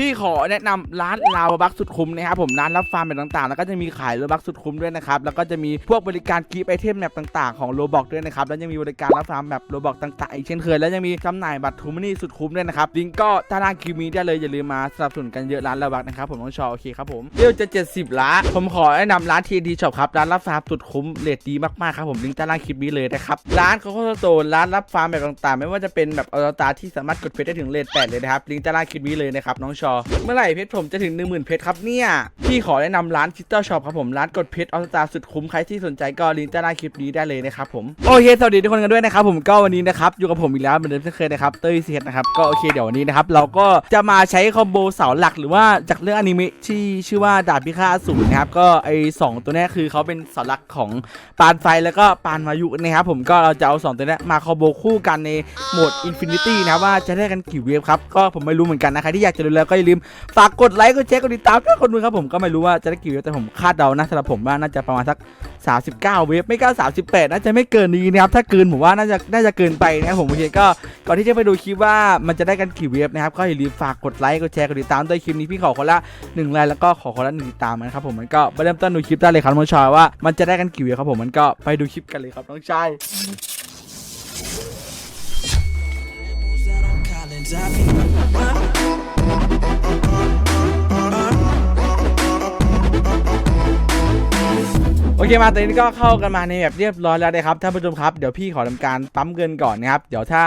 พี่ขอแนะนำร้านลาวบักสุดคุ้มนะครับผมร้านรับฟาร์มแบบต่างๆ แล้วก็จะมีขายโลบักสุดคุ้มด้วยนะครับแล้วก็จะมีพวกบริการกีฟไอเทมแมปต่างๆของโลบอกด้วยนะครับแล้วยังมีบริการรับฟาร์มแบบโลบอกต่างๆอีกเช่นเคยแล้วยังมีจำหน่ายบัตรทูมานี่สุดคุ้มด้วยนะครับลิงก์ก็ใต้ล่างคลิปนี้ได้เลยอย่าลืมมาสนับสนุนกันเยอะร้านลาวบักนะครับผมต้องชอโอเคครับผมเดี๋ยวจะ 70 ล้านผมขอแนะนำร้านทีดีช็อปครับร้านรับฟาร์มสุดคุ้มเรทดีมากๆครับผมลิงก์ใต้ล่างคลิปนี้เลยนะครับร้านเขาก็โตร้านรับฟาร์มแบบต่างๆ ไม่ว่าจะเป็นแบบอวตาที่สามารถกดเพชรได้ถึงเรทแปดเลยนะครับลิงก์ใต้ล่างคลิปนี้เลยนะครับน้องชอเมื่อไหร่เพชรผมจะถึง 1 0,000 เพชรครับเนี่ย พี่ขอแนะนำร้านคิตเตอร์ช็อปครับผมร้านกดเพชรออสตาสุดคุ้มใครที่สนใจก็ลิงก์ใต้ล่าคลิปนี้ได้เลยนะครับผมโอเคสวัสดีทุกคนกันด้วยนะครับผมก็วันนี้นะครับอยู่กับผมอีกแล้วเหมือนเดิมเช่นเคยนะครับเต้ยเซียนะครับก็โอเคเดี๋ยววันนี้นะครับเราก็จะมาใช้คอมโบเสาหลักหรือว่าจากเรื่องอนิเมะที่ชื่อว่าดาบพิฆาตอสูรนะครับก็ไอสองตัวนี้คือเขาเป็นเสาหลักของปานไฟแล้วก็ปานวายุนะครับผมก็เราจะเอาสองตัวนี้มาคอมโบคู่กันในโหมดอินฟินิตี้นะว่าจะได้กันกี่เวฟครับก็ผมไม่รู้เหมือนกันนะใครที่อยากจะรู้แล้วก็อย่าลืมฝากกดไลค์กดแชร์กดติดตามด้วยคนดูครับผมก็ไม่รู้ว่าจะได้กี่เวแต่ผมคาดเดานะสำหรับผมว่าน่าจะประมาณสัก 39 เวฟไม่ก็38 น่าจะไม่เกินนี้นะครับถ้าเกินผมว่าน่าจะน่าจะเกินไปนะครับผมโอเคก็ก่อนที่จะไปดูคลิปว่ามันจะได้กันกี่เวฟนะครับก็อย่าลืมฝากกดไลค์กดแชร์กดติดตามด้วยคลิปนี้พี่ขอคนละ1ไลค์แล้วก็ขอคนละ1ติดตามนะครับผมมันก็ไปเริ่มต้นดูคลิปได้เลยครับน้องชายว่ามันจะได้กันกี่เวฟครับผมมันก็ไปดูคลิปกันเลยครับน้องชาย เคมาตอนนี้ก็เข้ากันมาในแบบเรียบร้อยแล้วนะครับท่านผู้ชมครับเดี๋ยวพี่ขอทำการปั๊มเงินก่อนนะครับเดี๋ยวถ้า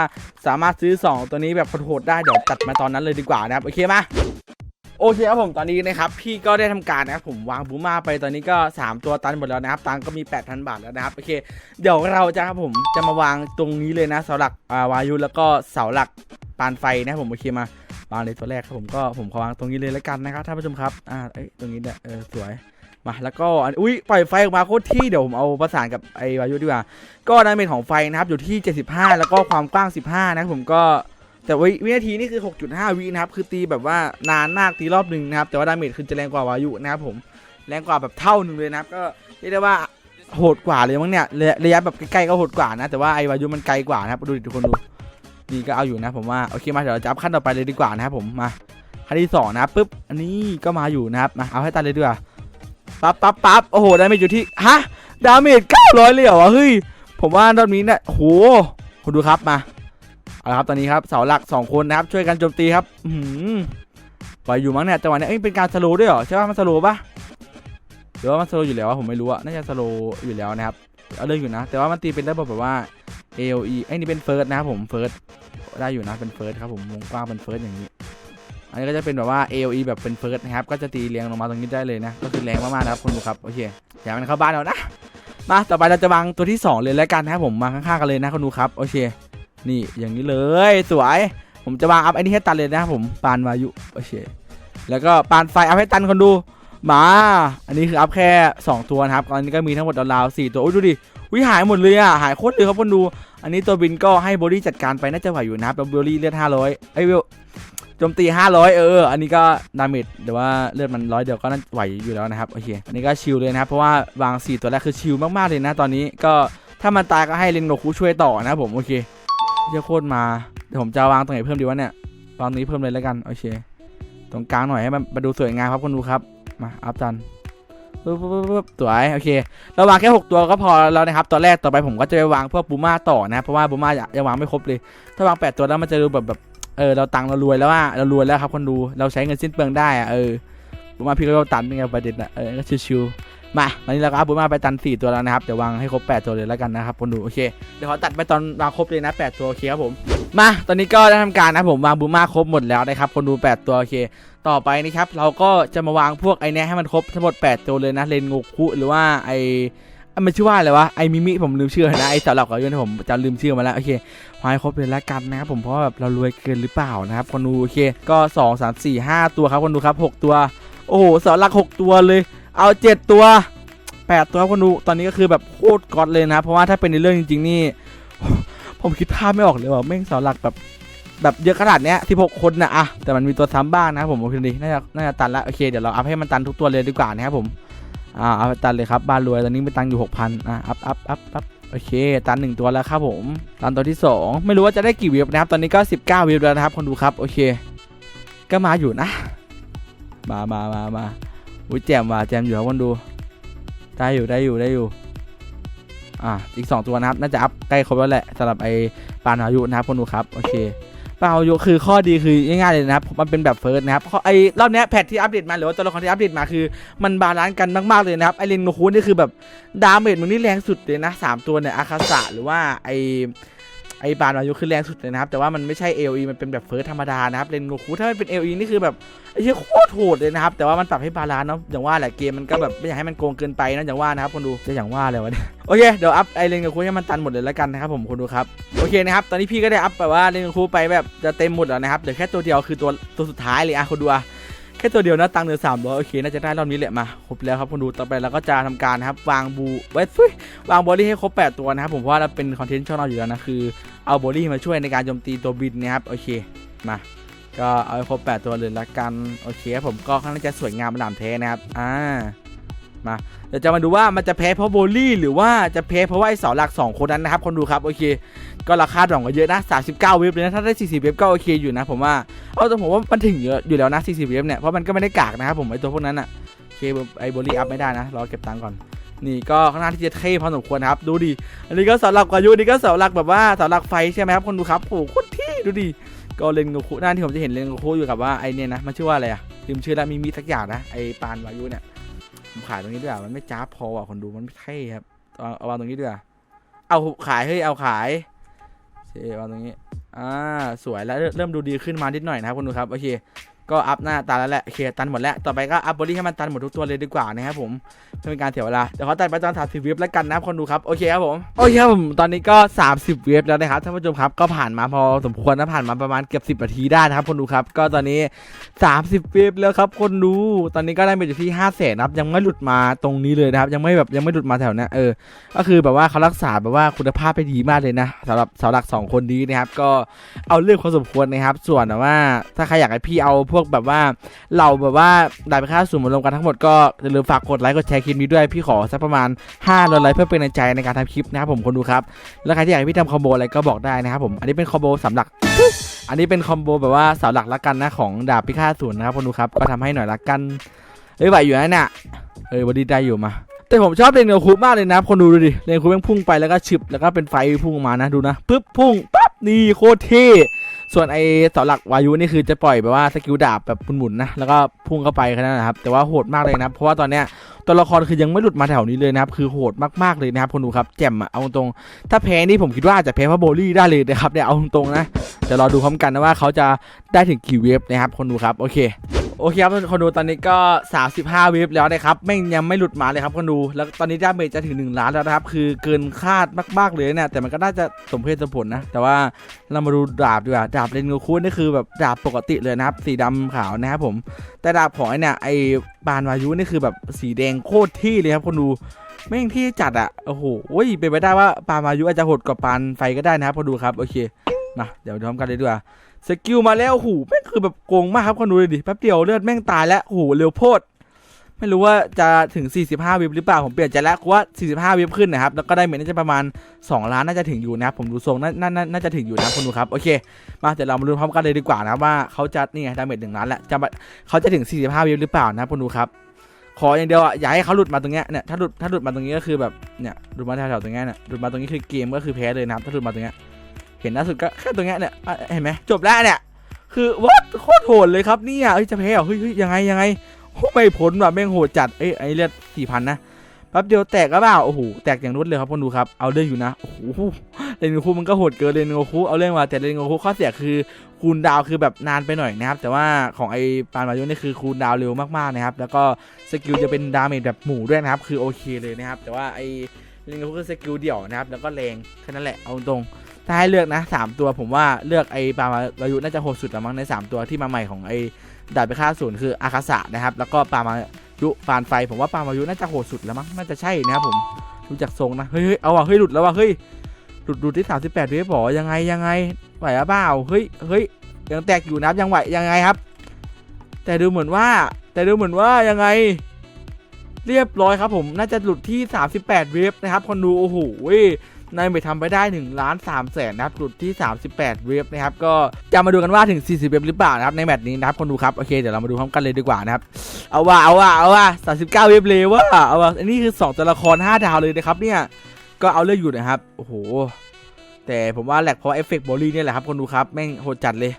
สามารถซื้อ 2 ตัวนี้แบบโหดได้เดี๋ยวจัดมาตอนนั้นเลยดีกว่านะครับโอเคมาโอเคครับผมตอนนี้นะครับพี่ก็ได้ทำการนะครับผมวางบูมาไปตอนนี้ก็ 3 ตัวตันหมดแล้วนะครับตังก็มี 8,000 บาทแล้วนะครับโอเคเดี๋ยวเราจะครับผมจะมาวางตรงนี้เลยนะเสาหลักาวายุแล้วก็เสาหลักปานไฟนะผมโอเคมาวางเลยตัวแรกครับผมก็ผมขอวางตรงนี้เลยแล้วกันนะครับท่านผู้ชมครับอ่าเอ้ตรงนี้เนี่ยเออสวย มาแล้วก็อุ้ยปล่อยไฟออกมาโคตรที่เดี๋ยวผมเอาประสานกับไอ้วายุดีกว่าก็ดาเมจของไฟนะครับอยู่ที่ 75 แล้วก็ความกว้าง 15 นะผมก็แต่วิวินาทีนี่คือ 6.5 วินะครับ คือตีแบบว่านานมากตีรอบหนึ่งนะครับ แต่ว่าดาเมจคือจะแรงกว่าวายุนะครับผม แรงกว่าแบบเท่าหนึ่งเลยนะครับ ก็เรียกได้ว่าโหดกว่าเลยมั้งเนี่ย ระยะระยะแบบใกล้ๆก็โหดกว่านะ แต่ว่าไอ้วายุมันไกลกว่านะครับ ดูดิทุกคนดูนี่ก็เอาอยู่นะผมว่า โอเคมาเดี๋ยวเราจะอัพขั้นต่อไปเลยดีกว่านะครับผม มาขั้นที่สองนะปุ๊บ อันนี้ก็มาอยู่นะครับ มาเอาให้ตันเลยดีกว่า ปั๊บปั๊บปั๊บโอ้โหดาเมจอยู่ที่ฮะดาเมจ900เลยเหรอวะเฮ้ยผมว่ารอบนี้เนี่ยโหคุณดูครับมาเอาละครับตอนนี้ครับเสาหลัก 2 คนนะครับช่วยกันโจมตีครับอือหือไหวอยู่มั้งเนี่ยจังหวะนี้เอ้ยเป็นการสโลว์ด้วยเหรอใช่ป่ะมันสโลว์ป่ะหรือว่ามันสโลว์อยู่แล้ววะผมไม่รู้อะน่าจะสโลว์อยู่แล้วนะครับเอาเรื่องอยู่นะ แต่ว่ามันตีเป็นระบบแบบว่า AOE ไอ้นี่เป็นเฟิร์สนะครับผมเฟิร์สได้อยู่นะเป็นเฟิร์สครับผมวงกว้างเป็นเฟิร์สอย่างนี้ อันนี้ก็จะเป็นแบบว่า AOE แบบเป็นเฟิร์สนะครับ ก็จะตีเรียงลงมาตรงนี้ได้เลยนะ ก็คือแรงมากๆนะครับคุณดูครับ โอเค อย่ามันเข้าบ้านเรานะ มา ต่อไปเราจะวางตัวที่ 2 เลยแล้วกันนะครับผมมาข้างๆกันเลยนะคุณดูครับ โอเค นี่อย่างนี้เลย สวย ผมจะวางอัพไอ้นี่ให้ตันเลยนะครับผมปานวายุ โอเค แล้วก็ปานไฟอัพให้ตันคนดูมา อันนี้คืออัพแค่ 2 ตัวนะครับ ตอนนี้ก็มีทั้งหมดราวๆ4ตัวโอ้ยดูดิวิหายหมดเลยอะ หายโคตรเลยครับคนดู อันนี้ตัวบินก็ให้บอดี้จัดการไปน่าจะไหวอยู่นะครับแล้วบอดี้เลือด500ไอ้เวล โจมตี 500 เออ อันนี้ก็ดาเมจเดี๋ยวว่าเลือดมันร้อยเดียวก็น่าไหวอยู่แล้วนะครับ โอเค อันนี้ก็ชิลเลยนะครับ เพราะว่าวาง 4 ตัวแรกคือชิลมาก ๆ เลยนะ ตอนนี้ก็ถ้ามันตายก็ให้เรนโกคุช่วยต่อนะผม โอเคเยอะโคตรมา เดี๋ยวผมจะวางตรงไหนเพิ่มดีวะเนี่ย วางตรงนี้เพิ่มเลยแล้วกัน โอเค ตรงกลางหน่อยให้มันมาดูสวยงามครับคุณดูครับ มาอัพจันปึ๊บปึ๊บปึ๊บสวยโอเคเราวางแค่6ตัวก็พอแล้วนะครับตัวแรกต่อไปผมก็จะไปวางพวกบูม่าต่อนะเพราะว่าบูม่ายังวางไม่ครบเลย ถ้าวาง8ตัวแล้วมันจะดูแบบแบบ เออเราตังเรารวยแล้วว่าเรารวยแล้วครับคนดูเราใช้เงินสิ้นเปลืองได้อะเออผมาพี่ก็ตันเป็นไงประเด็นอะเออก็ชิวๆมาตอนนี้เราก็อัพบุมาไปตันสี่ตัวแล้วนะครับเดี๋ยววางให้ครบ 8 ตัวเลยแล้วกันนะครับคนดูโอเคเดี๋ยวขอตัดไปตอนวางครบเลยนะ 8 ตัวโอเคครับผมมาตอนนี้ก็ได้ทำการนะผมวางบุมาครบหมดแล้วนะครับคนดู 8 ตัวโอเค ต่อไปนะครับเราก็จะมาวางพวกไอเนี้ยให้มันครบทั้งหมด 8 ตัวเลยนะเลนงกคุหรือว่าไอ มันชื่อว่าอะไรวะไอมิมิผมลืมชื่อนะไอสาวหลักของยนผมจำลืมชื่อมาแล้วโอเคพายครบเลยละกันนะครับผมเพราะแบบเรารวยเกินหรือเปล่านะครับคนดูโอเคก็2 3 4 5ตัวครับคนดูครับ6ตัว โอ้โหเสาหลัก6ตัวเลย เอา7ตัว8ตัวครับคนดูตอนนี้ก็คือแบบโคตรก๊อตเลยนะครับเพราะว่าถ้าเป็นในเรื่องจริง ๆ นี่ ผมคิดภาพไม่ออกเลยว่าแม่งเสาหลักแบบแบบเยอะขนาดเนี้ย16คนนะอะแต่มันมีตัวซ้ำบ้างนะผมโอเคดีน่าจะน่าจะตันละโอเคเดี๋ยวเราอัพให้มันตันทุกตัวเลยดีกว่านะครับผม อ่าเอาไปตันเลยครับบ้านรวยตอนนี้ไปตังอยู่6,000อะอัพอัพอัพอัพโอเค ตันหนึ่งตัวแล้วครับผมตันตัวที่ 2 ไม่รู้ว่าจะได้กี่วิวนะครับ ตอนนี้ก็ 19 วิวแล้วนะครับคนดูครับ โอเค ก็มาอยู่นะ มามามามาอุ้ยแจมว่ะแจมอยู่ครับคนดู ได้อยู่ได้อยู่ได้อยู่ อะอีกสองตัวนะครับ น่าจะอัพใกล้ครบแล้วแหละสำหรับไอ้ปานอายุนะครับคนดูครับ โอเค ปล่าโยคือข้อดีคือง่ายๆเลยนะครับมันเป็นแบบเฟิร์สนะครับไอ้รอบนี้แพทที่อัปเดตมาหรือว่าตัวละครที่อัปเดตมาคือ มันบาลานซ์กันมากๆเลยนะครับไอเรนโกคูนี่คือแบบดาเมจมึงนี่แรงสุดเลยนะสามตัวเนี่ยอาคาสะหรือว่าไอ ไอบานอายุคือแรงสุดเลยนะครับ แต่ว่ามันไม่ใช่ AOE มันเป็นแบบเฟิร์สธรรมดานะครับเรนโกคูถ้ามันเป็น AOE นี่คือแบบไอ้เหี้ยโคตรโหดเลยนะครับ แต่ว่ามันปรับให้บาลานซ์เนาะอย่างว่าแหละเกมมันก็แบบไม่อยากให้มันโกงเกินไปนะอย่างว่านะครับคนดูจะอย่างว่าเลยวะเนี่ยโอเคเดี๋ยวอัพไอเรนโกคูให้มันตันหมดเลยแล้วกันนะครับผมคนดูครับโอเคนะครับตอนนี้พี่ก็ได้อัพแบบว่าเรนโกคูไปแบบจะเต็มหมดแล้วนะครับเหลือแค่ตัวเดียวคือตัวตัวสุดท้ายเลยอะคนดูอะ แค่ตัวเดียวนะตังเหลือสามร้อยโอเคน่าจะได้รอบนี้แหละมาครบแล้วครับคุณดูต่อไปเราก็จะทำการนะครับวางบูไว้ซุยวางบอลลี่ให้ครบ8ตัวนะครับผมเพราะว่าเราเป็นคอนเทนต์ช่องเราอยู่แล้วนะคือเอาบอลลี่มาช่วยในการโจมตีตัวบินนะครับโอเคมาก็เอาให้ครบ8ตัวเลยละกันโอเคครับผมก็ค่อนข้างจะสวยงามระดับแท้นะครับอ่า มาเดี๋ยวจะมาดูว่ามันจะแพ้เพราะโบลลี่หรือว่าจะแพ้เพราะว่าไอ้เสาหลัก 2 คนนั้นนะครับคนดูครับโอเค ก็ราคาดหวังกันเยอะนะ39เว็บเลยนะถ้าได้ 40 เว็บก็โอเคอยู่นะผมว่าเอาแต่ผมว่ามันถึงเยอะอยู่แล้วนะ 40 เว็บเนี่ยเพราะมันก็ไม่ได้กากนะครับผมไอตัวพวกนั้นอะโอเคไอโบลี่อัพไม่ได้นะรอเก็บตังค์ก่อนนี่ก็ข้างหน้าที่จะเท่พอสมควรครับ ดูดิอันนี้ก็เสาหลักอายุนนี้ก็เสาหลักแบบว่าเสาหลักไฟใช่ไหมครับคนดูครับโอ้โหโคตรเท่ดูดิก็เลนโกคุหน้าที่ผมจะเห็นเลนโกคุอยู่กับว่าไอเนี่ยนะมันชื่อว่าอะไรอะลืมชื่อแล้วมีมีสักอย่างนะไอปานวายุเนี่ย ผมขายตรงนี้ด้วยอะมันไม่จ้าพออะคนดูมันไม่เท่ครับเอาเอาวางตรงนี้ด้วยเอาขายเฮ้ยเอาขายโอเชวางตรงนี้อ่าสวยแล้วเริ่มดูดีขึ้นมานิดหน่อยนะครับคนดูครับโอเค ก็อัพหน้าตาแล้วแหละโอเคตันหมดแล้ว ต่อไปก็อัพบอดี้ให้มันตันหมดทุกตัวเลยดีกว่านะครับผมเพื่อเป็นการเสียเวลาเดี๋ยวเขาตัดไปตอนสามสิบเว็บแล้วกันนะคนดูครับโอเคครับผมโอเคครับผมตอนนี้ก็30เว็บแล้วนะครับท่านผู้ชมครับก็ผ่านมาพอสมควรนะผ่านมาประมาณเกือบ10นาทีได้นะครับคนดูครับ ก็ตอนนี้30เว็บแล้วครับคนดู ตอนนี้ก็ได้ไปอยู่ที่5แสนนะครับยังไม่หลุดมาตรงนี้เลยนะครับยังไม่แบบยังไม่หลุดมาแถวนี้เออ ก็คือแบบว่าเขารักษาแบบว่าคุณภาพไปดีมากเลยนะสำหรับสาหลัก2คนนี้นะครับก็เอาเรื่องพอสมควรนะครับส่วนแบบว่าถ้าใครอยากให้พี่เอาพวกแบบว่าเราแบบว่าได้ไปค่าสูงมารวมกันทั้งหมดก็อย่าลืมฝากกดไลค์กดแชร์คลิปนี้ด้วยพี่ขอสักประมาณ500ไลค์เพื่อเป็นกำลังใจในการทำคลิปนะครับผมคนดูครับแล้วใครที่อยากให้พี่ทำคอมโบอะไรก็บอกได้นะครับผมอันนี้เป็นคอมโบสำหรับอันนี้เป็นคอมโบแบบว่าเสาหลักละกันนะของดาบพิฆาตศูนย์นะครับคนดูครับก็ทำให้หน่อยละกันเอ้ยไหวอยู่นะเนี่ยเอ้ยบอดี้ได้อยู่มาแต่ผมชอบเลนโกคุมากเลยนะคนดูดูดิเลนคุแม่งพุ่งไปแล้วก็ฉึบแล้วก็เป็นไฟพุ่งมานะดูนะปึ๊บพุ่งปั๊บนี่โคตรเท่ ส่วนไอเสาหลักวายุนี่คือจะปล่อยแบบว่าสกิลดาบแบบหมุนๆนะแล้วก็พุ่งเข้าไปแค่นั้นนะครับแต่ว่าโหดมากเลยนะเพราะว่าตอนเนี้ยตัวละครคือยังไม่หลุดมาแถวนี้เลยนะครับคือโหดมากๆเลยนะครับคนดูครับแจ่มอะเอาตรงถ้าแพ้นี่ผมคิดว่าอาจจะแพ้เพราะโบลี่ได้เลยนะครับเนี่ยเอาตรงนะเดี๋ยวรอดูพร้อมกันนะว่าเขาจะได้ถึงกี่เวฟนะครับคนดูครับโอเค โอเคครับคนดูตอนนี้ก็ 35เวฟแล้วนะครับแม่งยังไม่หลุดหมาเลยครับคนดู แล้วตอนนี้ดาเมจจะถึง 1 ล้านแล้วนะครับ คือเกินคาดมากๆเลยเนี่ยแต่มันก็น่าจะสมเหตุสมผลนะ แต่ว่าเรามาดูดาบดีกว่า ดาบเรนโกคุนี่คือแบบดาบปกติเลยนะครับ สีดำขาวนะครับผม แต่ดาบของไอเนี่ยไอปานวายุนี่คือแบบสีแดงโคตรที่เลยครับคนดูแม่งที่จัดอะโอ้โหเป็นไปได้ว่าปานวายุอาจจะโหดกว่าปานไฟก็ได้นะครับคนดูครับโอเคมาเดี๋ยวพร้อมกันเลยดีกว่า สกิลมาแล้วโอ้โหแม่งคือแบบโกงมากครับคนดูเลยดิแป๊บเดียวเลือดแม่งตายแล้วโอ้โหเร็วโพด ไม่รู้ว่าจะถึง 45วิบหรือเปล่าผมเปลี่ยนใจแล้วว่า45วิบขึ้นนะครับแล้วก็ได้เมทน่าจะประมาณ 2 ล้านน่าจะถึงอยู่นะครับผมดูทรงน่าน่าน่าจะถึงอยู่นะคนดูครับโอเค มาเดี๋ยวเรามาดูพร้อมกันเลยดีกว่านะว่าเขาจะนี่ไงดาเมจหนึ่งล้านแหล้วจะเขาจะถึง 45วิบหรือเปล่านะคนดูครับขออย่างเดียวอะอย่าให้เขาหลุดมาตรงเนี้ยเนี่ยถ้าหลุดถ้าหลุดมาตรงนี้ก็คือแบบเนี่ยหลุดมาแถวๆตรงเนี้ยเนี่ยหลุดมาตรงนี้คือเกมก็คือแพ้เลยนะครับถ้าหลุดมาตรงเนี้ย เห็นล่าสุดก็แค่ตรงเนี้ยเนี่ยเห็นไหมจบแล้วเนี่ยคือวัดโคตรโหดเลยครับเนี่ยเอ้ยจะแพ้เหรอเฮ้ยยังไงยังไงไม่พ้นว่ะแม่งโหดจัดเอ้ยไอ้เลือดสี่พันนะแป๊บเดียวแตกก็เปล่าโอ้โหแตกอย่างรวดเร็วครับคนดูครับเอาเรื่องอยู่นะโอ้โหเลนโกคูมันก็โหดเกินเลนโกคูเอาเรื่องมาแต่เลนโกคูข้อเสียคือคูลดาวคือแบบนานไปหน่อยนะครับแต่ว่าของไอ้ปานวายุนี่คือคูลดาวเร็วมากๆนะครับแล้วก็สกิลจะเป็นดาเมจแบบหมู่ด้วยนะครับคือโอเคเลยนะครับแต่ว่าไอ้เลนโกคูคือสกิลเดี่ยวนะครับแล้วก็แรงแค่นั้นแหละเอาตรง ถ้าให้เลือกนะสามตัวผมว่าเลือกไอ้ปามาอายุน่าจะโหดสุดละมั้งในสามตัวที่มาใหม่ของไอ้ดาบไปฆ่าศูนย์คืออาคาสะนะครับ แล้วก็ปามายุปานไฟ ผมว่าปามายุน่าจะโหดสุดแล้วมั้งน่าจะใช่นะครับผมดูจากทรงนะเฮ้ยเฮ้ยเอาว่ะเฮ้ยหลุดแล้วว่ะเฮ้ยหลุดหลุดที่สามสิบแปดเวฟบอยังไงยังไงไหวหรือเปล่าเฮ้ยเฮ้ยยังแตกอยู่นะยังไหวยังไงครับ แต่ดูเหมือนว่า แต่ดูเหมือนว่ายังไง เรียบร้อยครับผมน่าจะหลุดที่ 38 เวฟนะครับคนดูโอ้โห นายเมททำไปได้1ล้าน3แสนนะครับจุดที่ 38 เว็บนะครับก็จะมาดูกันว่าถึง 40 เว็บหรือเปล่านะครับในแมตช์นี้นะครับคนดูครับโอเคเดี๋ยวเรามาดูพร้อมกันเลยดีกว่านะครับเอาว่าเอาว่าเอาว่า39 เว็บเลยว่าเอาว่าอันนี้คือ 2 ตัวละคร 5 ดาวเลยนะครับเนี่ยก็เอาเรื่องอยู่นะครับโอ้โหแต่ผมว่าแหลกเพราะเอฟเฟกต์บอลลี่เนี่ยแหละครับคนดูครับแม่งโหดจัดเลย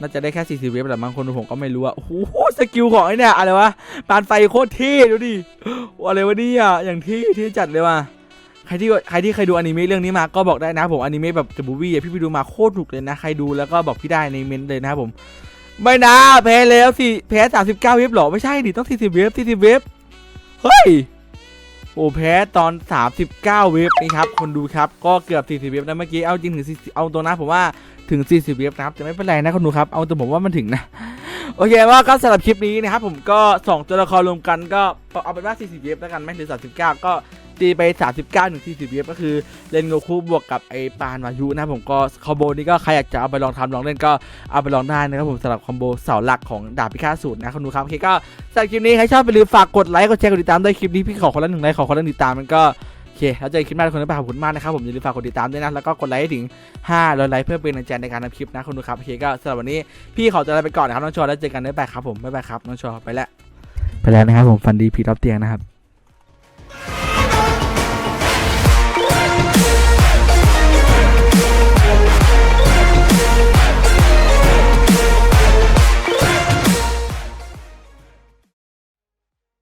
น่าจะได้แค่ 40 เว็บแต่บางคนดูผมก็ไม่รู้อะโอ้โห สกิลของไอ้เนี่ยอะไรวะ ปานไฟโคตรเท่ดูดิ อะไรวะเนี่ย อย่างที่ที่จัดเลยว่ะ ใครที่ใครที่เคยดูอนิเมะเรื่องนี้มาก็บอกได้นะผมอนิเมะแบบเดอะมูวี่พี่ไปดูมาโคตรถูกเลยนะใครดูแล้วก็บอกพี่ได้ในเมนต์เลยนะครับผม ไม่นะแพ้แล้วสิแพ้สามสิบเก้าเว็บหรอไม่ใช่ดิต้องสี่สิบเว็บสี่สิบเว็บเฮ้ยโอ้แพ้ตอน 39 เว็บนี่ครับ คนดูครับ ก็เกือบ 40 เว็บนะเมื่อกี้ เอาจริงถึงเอาตัวนะผมว่าถึง 40 เว็บนะครับ แต่ไม่เป็นไรนะคนดูครับ เอาตัวผมว่ามันถึงนะ โอเคว่าก็สำหรับคลิปนี้นะครับผมก็ 2 ตัวละครรวมกันก็เอาเป็นว่า 40 เว็บแล้วกันไม่ถึง 39 ก็ ตีไป 39ถึง40เว็บก็คือเล่นโงคุบวกกับไอ้ปานวายุนะผมก็คอมโบนี้ก็ใครอยากจะเอาไปลองทำลองเล่นก็เอาไปลองได้นะครับผมสำหรับคอมโบเสาหลักของดาบพิฆาตสูตรนะคนดูครับโอเคก็สำหรับคลิปนี้ใครชอบไปลืมฝากกดไลค์กดแชร์กดติดตามด้วยคลิปนี้พี่ขอคนละหนึ่งไลค์ขอคนละหนึ่งติดตามมันก็โอเคแล้วเจอกันคลิปหน้าทุกคนนะขอบคุณมากนะครับผมอย่าลืมฝากกดติดตามด้วยนะ แล้วก็กดไลค์ถึง500ไลค์เพื่อเป็นกำลังใจในการทำคลิปนะคนดูครับโอเคก็สำหรับวันนี้พี่ขอตัวลาไปก่อนนะครับน้องชอแล้วเจอกันบ๊ายบายครับผมบ๊ายบายครับน้องชอไปแล้วไปแล้วนะครับผมฟันดีพีรับเตียงนะครับ